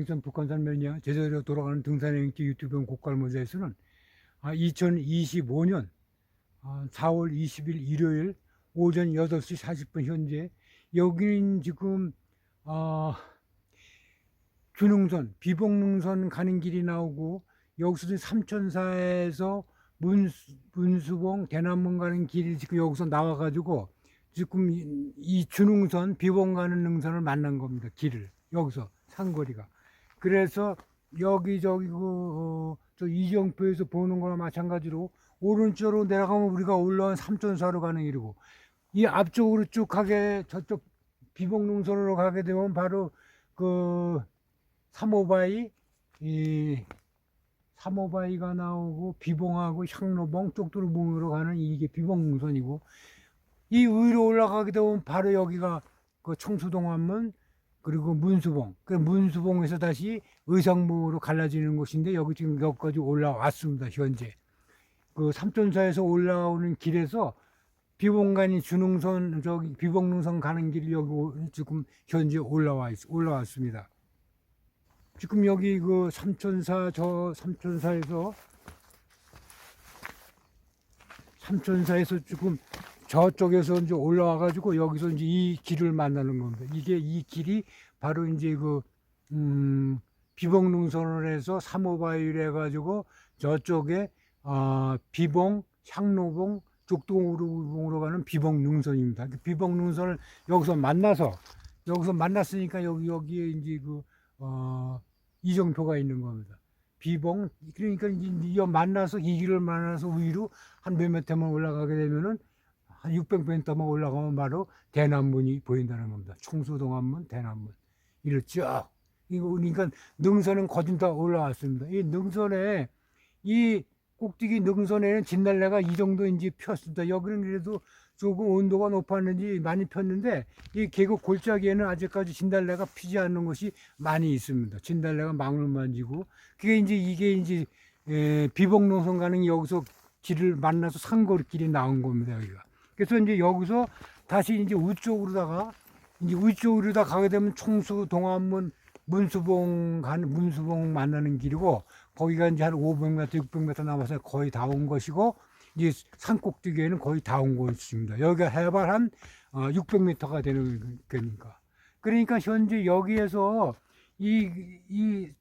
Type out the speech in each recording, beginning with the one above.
등산행선 북한산 면량 제자리로 돌아가는 등산행기 유튜브 곡갈모자에서는 아, 2025년 아, 4월 20일 일요일 오전 8시 40분 현재 여기는 지금 아, 준흥선 비봉능선 가는 길이 나오고 여기서 삼천사에서 문수, 문수봉 대남문 가는 길이 지금 여기서 나와가지고 지금 이, 이 준흥선 비봉 가는 능선을 만난 겁니다 길을. 여기서 상거리가 그래서 여기저기 그, 어, 저 이정표에서 보는 거나 마찬가지로 오른쪽으로 내려가면 우리가 올라온 삼천사로 가는 길이고 이 앞쪽으로 쭉 가게 저쪽 비봉능선으로 가게 되면 바로 그 삼오바이 이 삼오바이가 나오고 비봉하고 향로봉 쪽도로봉으로 가는 이게 비봉능선이고 이 위로 올라가게 되면 바로 여기가 그 청수동안문 그리고 문수봉 그 문수봉에서 다시 의성봉으로 갈라지는 곳인데 여기 지금 여기까지 올라왔습니다 현재 그 삼천사에서 올라오는 길에서 비봉간이 준흥선 저기 비봉능선 가는 길이 여기 오- 지금 현재 올라와 있, 올라왔습니다. 지금 여기 그 삼천사 저 삼천사에서 삼천사에서 지금 저쪽에서 이제 올라와 가지고 여기서 이제 이 길을 만나는 겁니다. 이게 이 길이 바로 이제 그 음, 비봉능선을 해서 삼호바위를 해 가지고 저쪽에 아 비봉 향로봉 쪽동으로 가는 비봉능선입니다. 그 비봉능선을 여기서 만나서 여기서 만났으니까 여기 여기에 이제 그 어, 이정표가 있는 겁니다. 비봉 그러니까 이제 이 만나서 이 길을 만나서 위로 한몇 미터만 올라가게 되면은 한 600m만 올라가면 바로 대남문이 보인다는 겁니다. 청수동안문, 대남문 이를 쭉 이거 그러니까 능선은 거진 다 올라왔습니다. 이 능선에 이 꼭대기 능선에는 진달래가 이 정도 이제 폈습니다. 여기는 그래도 조금 온도가 높았는지 많이 폈는데 이 계곡 골짜기에는 아직까지 진달래가 피지 않는 곳이 많이 있습니다. 진달래가 망을 만지고 그게 이제 이게 이제 에, 비봉농선 가는 여기서 길을 만나서 산거리길이 나온 겁니다. 여기가. 그래서 이제 여기서 다시 이제 우쪽으로다가 이제 우쪽으로다 가게 되면 총수 동안문 문수봉 가는 문수봉 만나는 길이고 거기가 이제 한 500m, 600m 남아서 거의 다 온 것이고 이제 산 꼭대기에는 거의 다온 곳입니다. 여기가 해발 한 600m가 되는 거니까. 그러니까 현재 여기에서 이, 이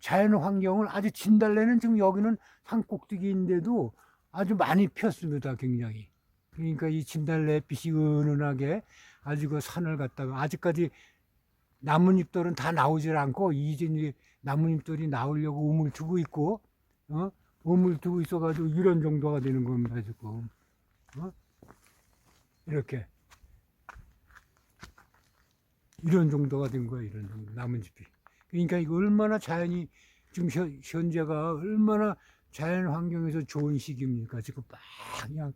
자연 환경을 아주 진달래는 지금 여기는 산 꼭대기인데도 아주 많이 폈습니다. 굉장히. 그러니까 이 진달래 빛이 은은하게 아주 그 산을 갖다가 아직까지 나뭇잎들은 다 나오질 않고 이제 나뭇잎들이 나오려고 우물 두고 있고 어? 우물 두고 있어가지고 이런 정도가 되는 겁니다 지금. 어? 이렇게. 이런 정도가 된 거야 이런 정도 나뭇잎이. 그러니까 이거 얼마나 자연이 지금 현, 현재가 얼마나 자연 환경에서 좋은 시기입니까? 지금 막 그냥 어,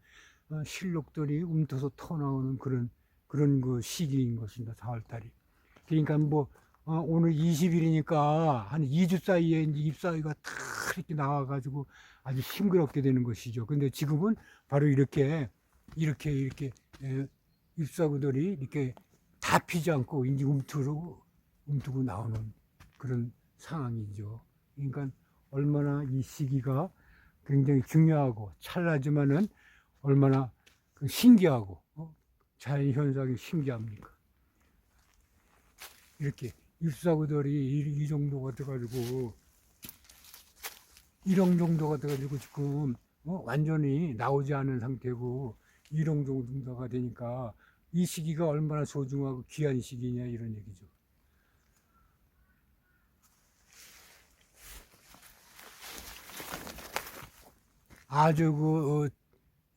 실록들이 움터서 터나오는 그런 그런 그 시기인 것입니다 4월달이 그러니까 뭐 어, 오늘 20일이니까 한 2주 사이에 이제 잎사귀가 탁 이렇게 나와가지고 아주 싱그럽게 되는 것이죠. 근데 지금은 바로 이렇게 이렇게 이렇게 에, 잎사귀들이 이렇게 다 피지 않고 이제 움트고 움트고 나오는 그런 상황이죠. 그러니까 얼마나 이 시기가 굉장히 중요하고 찰나지만은 얼마나 그 신기하고 어? 자연 현상이 신기합니까? 이렇게 잎사구들이 이, 이 정도가 돼가지고 1억 정도가 돼가지고 지금 어, 완전히 나오지 않은 상태고 1억 정도가 되니까 이 시기가 얼마나 소중하고 귀한 시기냐 이런 얘기죠. 아주 그 어, 일-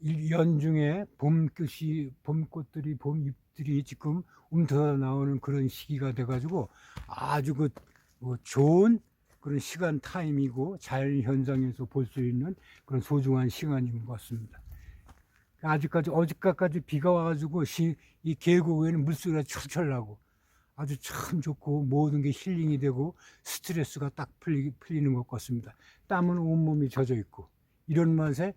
연중에 봄꽃이 봄꽃들이 봄잎들이 지금 움터 나오는 그런 시기가 돼가지고 아주 그 어, 좋은 그런 시간 타임이고 자연 현상에서 볼 수 있는 그런 소중한 시간인 것 같습니다. 아직까지 어저께까지 비가 와가지고 시, 이 계곡에는 물소리가 철철 나고 아주 참 좋고 모든 게 힐링이 되고 스트레스가 딱 풀리, 풀리는 것 같습니다. 땀은 온몸이 젖어 있고 이런 맛에 에,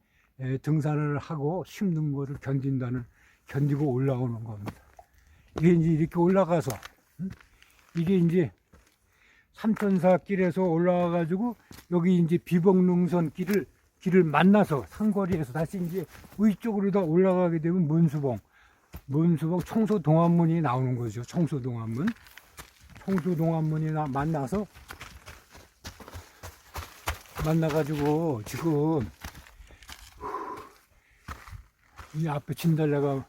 등산을 하고 힘든 거를 견딘다는 견디고 올라오는 겁니다. 이게 이제 이렇게 올라가서 음? 이게 이제 삼천사 길에서 올라와 가지고 여기 이제 비봉능선 길을 길을 만나서 상거리에서 다시 이제 위쪽으로 더 올라가게 되면 문수봉 문수봉 청소동안문이 나오는 거죠. 청소동안문 청소동안문이 나 만나서 만나가지고 지금 이 앞에 진달래가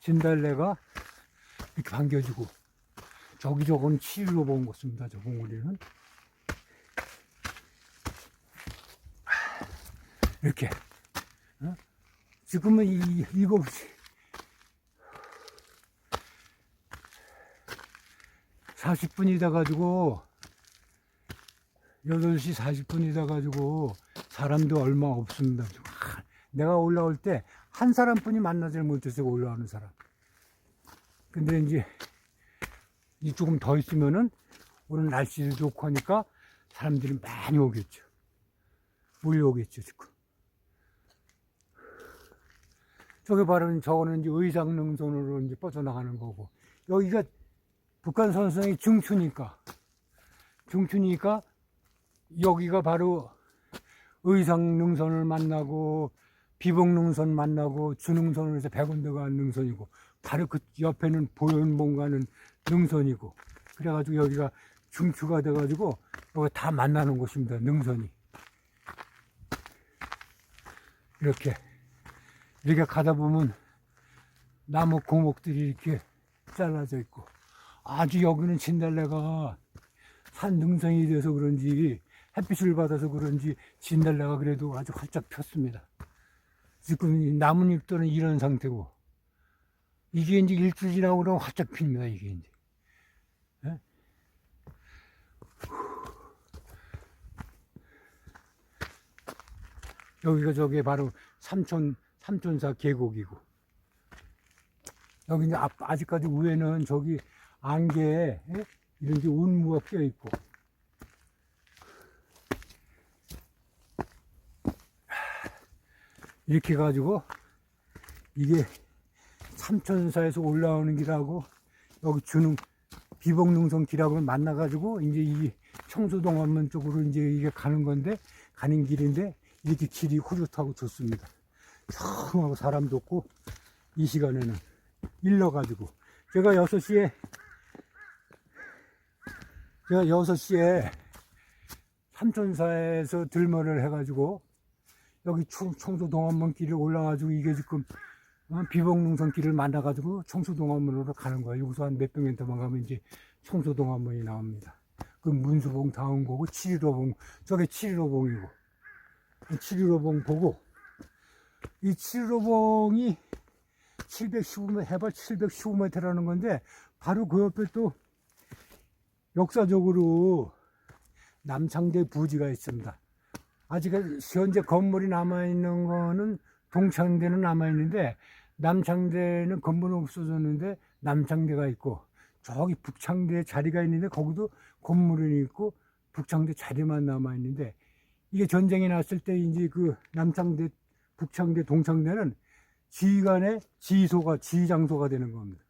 진달래가 이렇게 반겨주고 저기 저건 치유로 본 것입니다. 저 봉우리는 이렇게 어? 지금은 이 일곱 시 40분이 돼 가지고 8시 40분이 돼 가지고 사람도 얼마 없습니다. 하, 내가 올라올 때 한 사람뿐이 만나질 못해서 올라오는 사람. 근데 이제 이 조금 더 있으면은 오늘 날씨도 좋고 하니까 사람들이 많이 오겠죠. 몰려오겠죠, 지금. 저기 바로 저거는 이제 의상능선으로 이제 뻗어나가는 거고. 여기가 북한 선성이 중추니까. 중추니까 여기가 바로 의상능선을 만나고 비봉능선 만나고 주능선을 해서 백운대가 능선이고 바로 그 옆에는 보현봉가는 능선이고 그래가지고 여기가 중추가 돼가지고 여기 다 만나는 곳입니다 능선이 이렇게 이렇게 가다 보면 나무 고목들이 이렇게 잘라져 있고 아주 여기는 진달래가 산 능선이 돼서 그런지 햇빛을 받아서 그런지 진달래가 그래도 아주 활짝 폈습니다. 지금 이 나뭇잎들은 이런 상태고 이게 이제 일주 지나고 그러면 활짝 핍니다. 이게 이제. 예? 여기가 저게 바로 삼촌 삼촌사 계곡이고 여기 이제 앞, 아직까지 위에는 저기 안개에 예? 이런 게 운무가 껴 있고 이렇게 가지고 이게 삼천사에서 올라오는 길하고 여기 주는 비봉능선 길하고 만나가지고 이제 이 청소동 안문 쪽으로 이제 이게 가는 건데 가는 길인데 이렇게 길이 후루하고 좋습니다. 청하고 사람도 없고 이 시간에는 일러가지고 제가 6시에 제가 6시에 삼천사에서 들머를 해가지고 여기 청- 청소 동안문 길을 올라가지고 이게 지금 어, 비봉능선 길을 만나가지고 청소동안문으로 가는 거예요. 여기서 한 몇 백 미터만 가면 이제 청소동안문이 나옵니다. 그 문수봉 다운 거고 칠일호봉 저게 칠일호봉이고 칠일호봉 보고 이 칠일호봉이 715m 해발 715m라는 건데 바로 그 옆에 또 역사적으로 남창대 부지가 있습니다. 아직 현재 건물이 남아있는 거는 동창대는 남아있는데 남창대는 건물은 없어졌는데 남창대가 있고 저기 북창대 자리가 있는데 거기도 건물은 있고 북창대 자리만 남아있는데 이게 전쟁이 났을 때 이제 그 남창대, 북창대, 동창대는 지휘관의 지휘소가, 지휘장소가 되는 겁니다.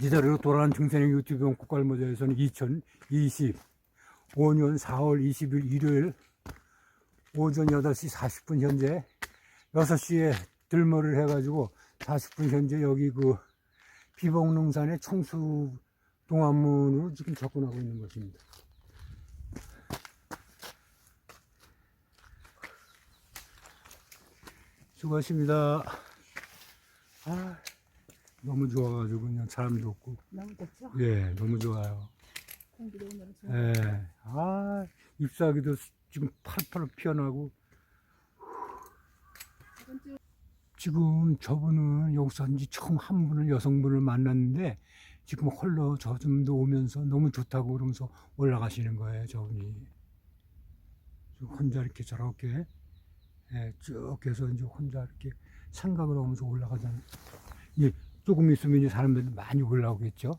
이자리로 돌아간 중세형 유튜브 국갈모자에서는 2025년 4월 20일 일요일 오전 8시 40분 현재 6시에 들머를 해가지고 40분 현재 여기 그 비봉릉산의 청수 동안문으로 지금 접근하고 있는 것입니다. 수고하십니다. 아, 너무 좋아가지고 그냥 사람도 없고 너무 덥죠? 예 너무 좋아요. 공기도 오늘 좋아. 예. 아, 잎사귀도 지금 팔팔 피어나고. 이번 주 지금 저분은 여기서 이제 처음 한 분을 여성분을 만났는데 지금 홀로 저좀도 오면서 너무 좋다고 그러면서 올라가시는 거예요, 저분이. 지금 혼자 이렇게 저렇게 예, 쭉 해서 이제 혼자 이렇게 생각을 하면서 올라가잖아요. 이제 조금 있으면 이제 사람들이 많이 올라오겠죠.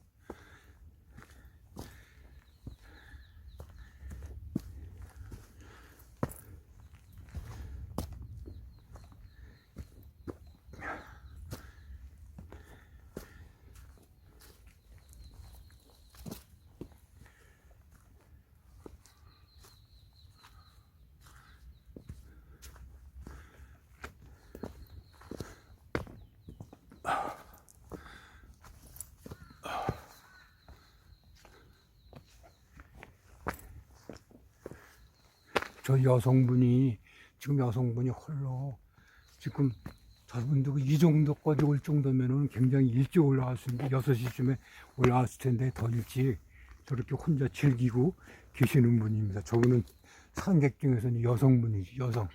저 여성분이 지금 여성분이 홀로 지금 저분도 이 정도까지 올 정도면은 굉장히 일찍 올라왔습니다. 6시쯤에 올라왔을 텐데 더 일찍 저렇게 혼자 즐기고 계시는 분입니다. 저분은 상객 중에서는 여성분이지, 여성.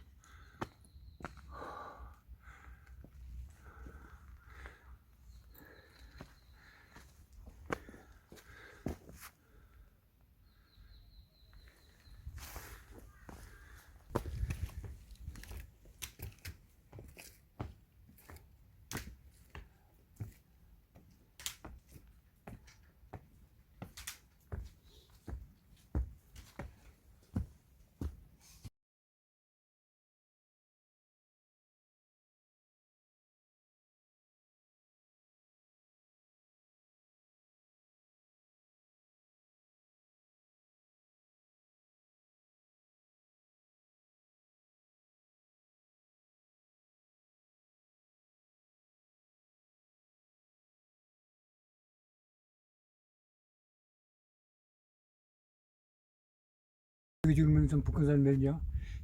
있는 북한산 매니아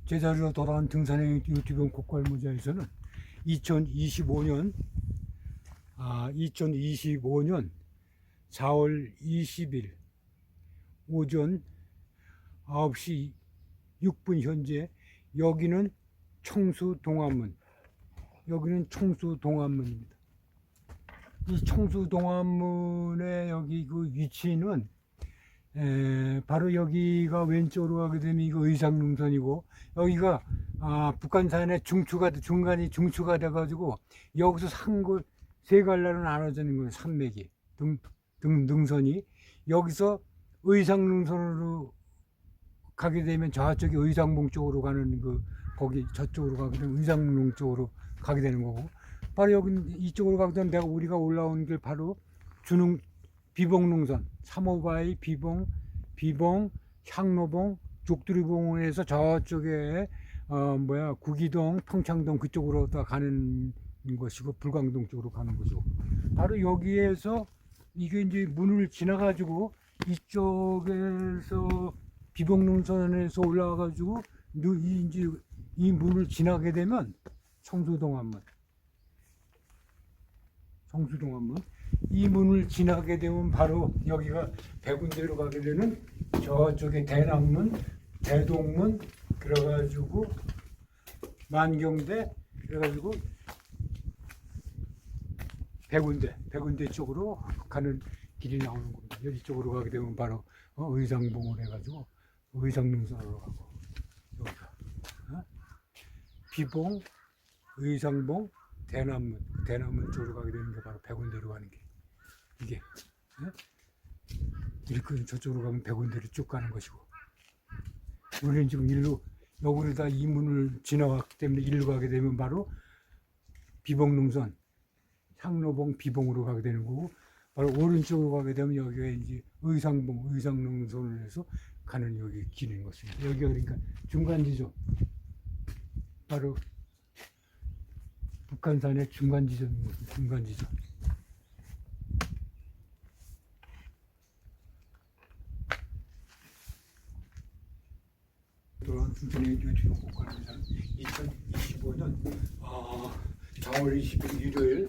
제자리로 돌아온 등산의 유튜브 곡갈모자에서는 2025년 아 2025년 4월 20일 오전 9시 6분 현재 여기는 청수 동안문 여기는 청수 동안문입니다. 이 청수 동안문의 여기 그 위치는 에, 바로 여기가 왼쪽으로 가게 되면 이거 의상능선이고 여기가 아, 북한산의 중추가 중간이 중추가 돼가지고 여기서 산골 세 갈래로 나눠지는 거예요 산맥이. 등, 등 능선이. 여기서 의상능선으로 가게 되면 저쪽이 의상봉 쪽으로 가는 그 거기 저쪽으로 가게 되면 의상릉 쪽으로 가게 되는 거고 바로 여기 이쪽으로 가게 되면 내가 우리가 올라온 길 바로 주능 비봉릉선 3호바이 비봉 비봉 향로봉 족두리봉에서 저쪽에 어 뭐야 구기동 평창동 그쪽으로 다 가는 것이고 불광동 쪽으로 가는 것이고. 바로 여기에서 이게 이제 문을 지나 가지고 이쪽에서 비봉릉선에서 올라와 가지고 이 이제 이 문을 지나게 되면 청수동안문. 청수동안문 이 문을 지나게 되면 바로 여기가 백운대로 가게 되는 저쪽에 대남문, 대동문 그래가지고 만경대 그래가지고 백운대, 백운대 쪽으로 가는 길이 나오는 겁니다. 여기 쪽으로 가게 되면 바로 어, 의상봉을 해가지고 의상능선으로 가고 여기가 어? 비봉, 의상봉, 대남문, 대남문 쪽으로 가게 되는 게 바로 백운대로 가는 길. 이게 예? 이렇게 저쪽으로 가면 백운대로 쭉 가는 것이고 우리는 지금 일로 여기를 다이 문을 지나갔기 때문에 일로 가게 되면 바로 비봉릉선 향로봉 비봉으로 가게 되는 거고 바로 오른쪽으로 가게 되면 여기가 이제 의상봉 의상릉선을 해서 가는 여기 길인 것입니다. 여기가 그러니까 중간 지점 바로 북한산의 중간 지점인 것입니다. 중간 지점. 중천의 유튜브 국가는 2025년 아, 4월 20일 일요일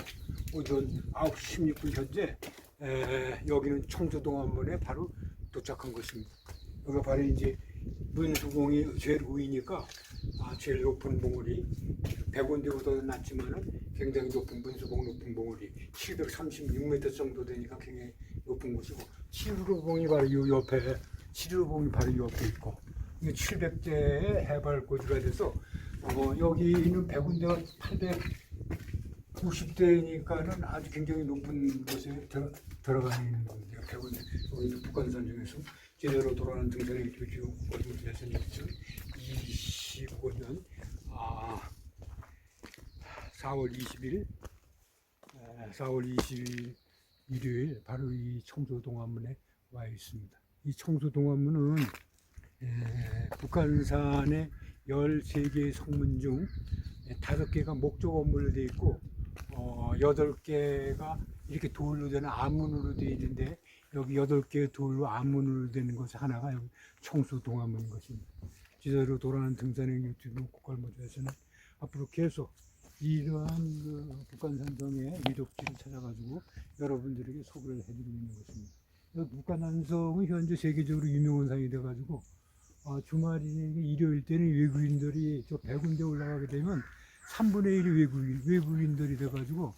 오전 9시 16분 현재 에, 여기는 청주동안문에 바로 도착한 것입니다. 여기가 바로 이제 문수봉이 제일 위니까 아, 제일 높은 봉우리 100원대보다 낮지만은 굉장히 높은 문수봉 높은 봉우리 736m 정도 되니까 굉장히 높은 곳이고 7호봉이 바로 이 옆에 7호봉이 바로 이 옆에 있고 700대의 해발 고지가 돼서 어, 여기 있는 100군데가 890대니까는 아주 굉장히 높은 곳에 들어, 들어가 있는 겁니다. 100군데 여기 북한산 중에서 제대로 돌아가는 등산의 교주 어디에서 2025년 아, 4월 20일 4월 20일 일요일 바로 이 청소동안문에 와 있습니다. 이 청소동안문은 에, 북한산의 13개의 성문 중 5개가 목조 건물로 되어 있고 어, 8개가 이렇게 돌로 되는 암문으로 되어 있는데 여기 8개의 돌로 암문으로 되는 것 하나가 여기 청수 동암문인 것입니다. 지대로 돌아가는 등산의 유튜브 국갈모드에서는 앞으로 계속 이러한 그 북한 산성의 미덕지를 찾아가지고 여러분들에게 소개를 해드리고 있는 것입니다. 이 북한 산성은 현재 세계적으로 유명한 산이 돼가지고 아, 주말이 일요일 때는 외국인들이 저 백운대 올라가게 되면 3분의 1이 외국인, 외국인들이 돼가지고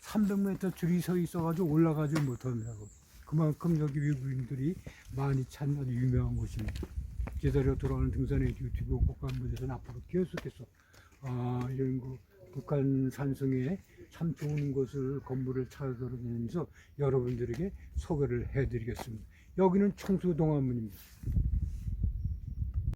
300m 줄이 서 있어가지고 올라가지 못한다고. 그만큼 여기 외국인들이 많이 찾는 아주 유명한 곳입니다. 제자리로 돌아가는 등산의 유튜브 국간부에서는 앞으로 계속해서 아, 이런 거 북한 산성에 참 좋은 곳을 건물을 찾아다니면서 여러분들에게 소개를 해드리겠습니다. 여기는 청수동안문입니다.